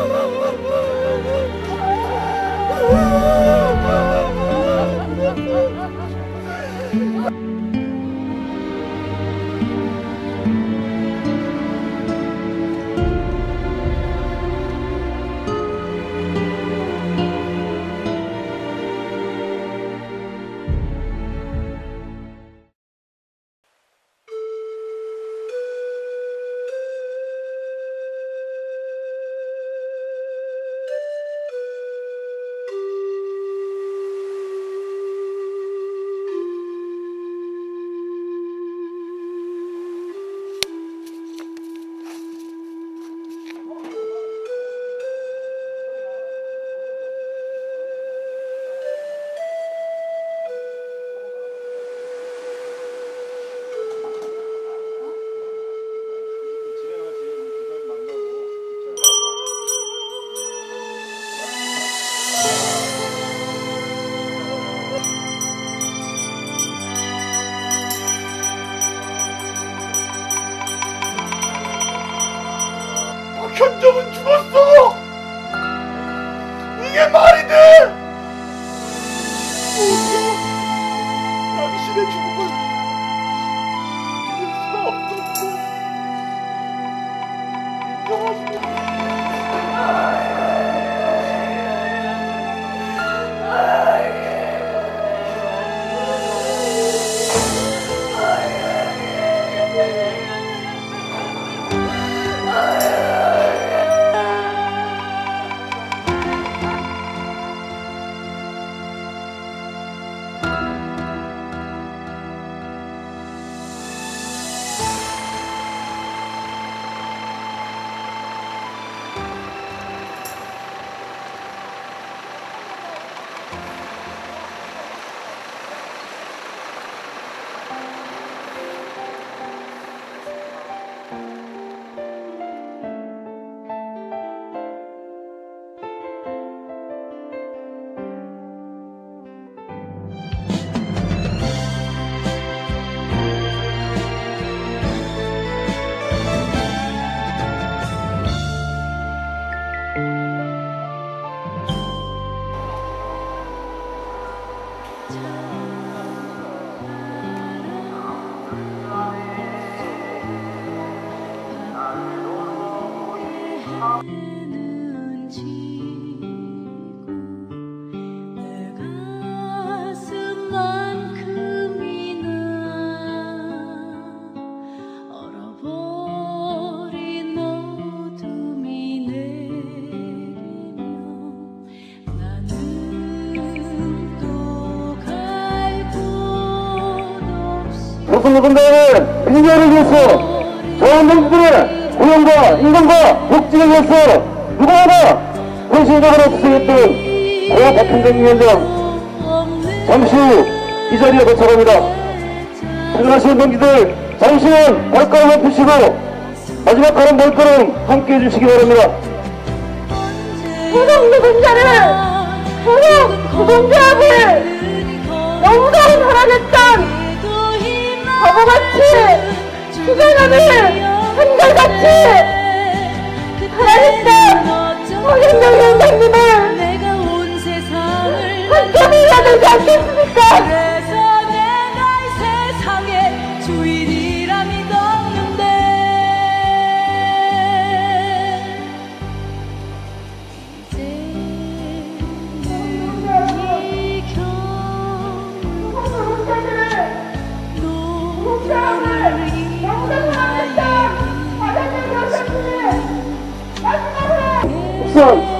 oh, 현정은 죽었어! 이게 말이 돼! 없이 조선노동당은 민주화를 위해서 자원동지들의 고용과 임금과 복지를 위해서 누구보다 헌신적으로 투쟁했던 고 박현정 위원장 잠시 후 이 자리에 도착합니다. 퇴근하시는 동지들 잠시는 발걸음을 푸시고 마지막 가는 발걸음 함께 해주시기 바랍니다. 노동 노동자를 노동 노동조합을 너무도 사랑했던 바보같이 투쟁하는 한결같이 위원장님을 내가 온 세상을 함께 해야 되지 않겠습니까? Jones.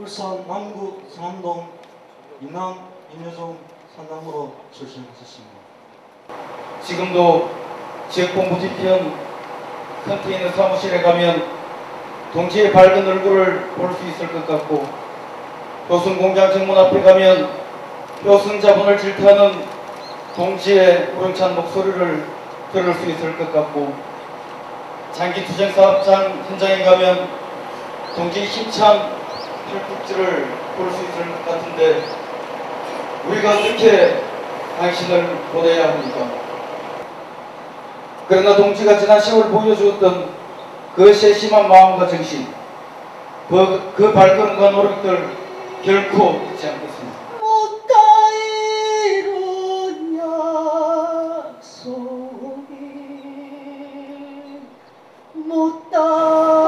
울산 남구 상암동 인남 인여종 산남으로 출신하셨습니다. 지금도 지역 본부 뒤편 컨테이너 사무실에 가면 동지의 밝은 얼굴을 볼 수 있을 것 같고 효순 공장 정문 앞에 가면 효순 자본을 질타하는 동지의 우렁찬 목소리를 들을 수 있을 것 같고 장기 투쟁 사업장 현장에 가면 동지의 힘찬 팔꿈치를 볼 수 있을 것 같은데 우리가 어떻게 당신을 보내야 합니까? 그러나 동지가 지난 세월 보여주었던 그 세심한 마음과 정신, 그, 그 발걸음과 노력들 결코 잊지 않겠습니다.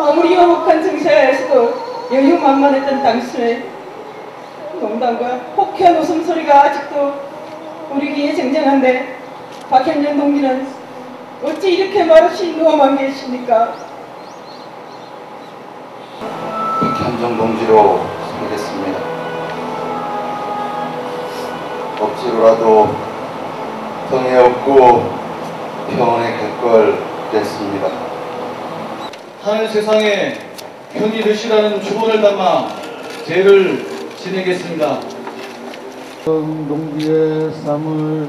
아무리 열혹한 정세하에서도 여유만만했던 당신의 농담과 혹한 웃음소리가 아직도 우리 귀에 쟁쟁한데 박현준 동지는 어찌 이렇게 말없이 누워만 계십니까? 현정 동지로 서겠습니다. 억지로라도 성에 없고 평온에 갈걸 됐습니다. 하늘 세상에 편히 되시라는 축원을 담아 제를 지내겠습니다. 동지의 삶을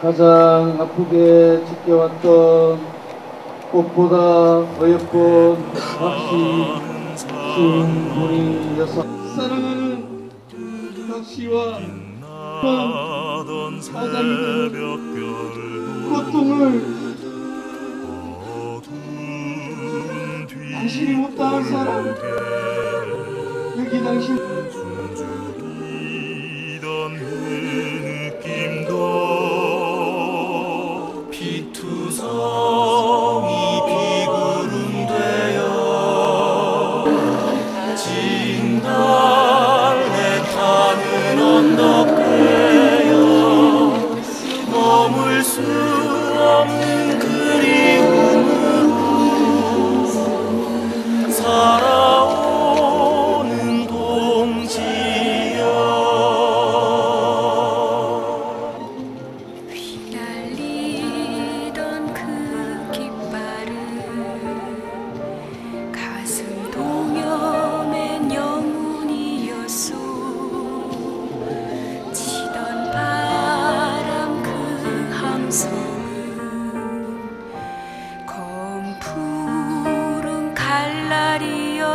가장 아프게 지켜왔던 꽃보다 어여쁜 박씨 신분이 여사 사랑하는 덕씨와 사장님들 고통을 당신이 못다한 사람. 여기 당신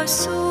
your soul.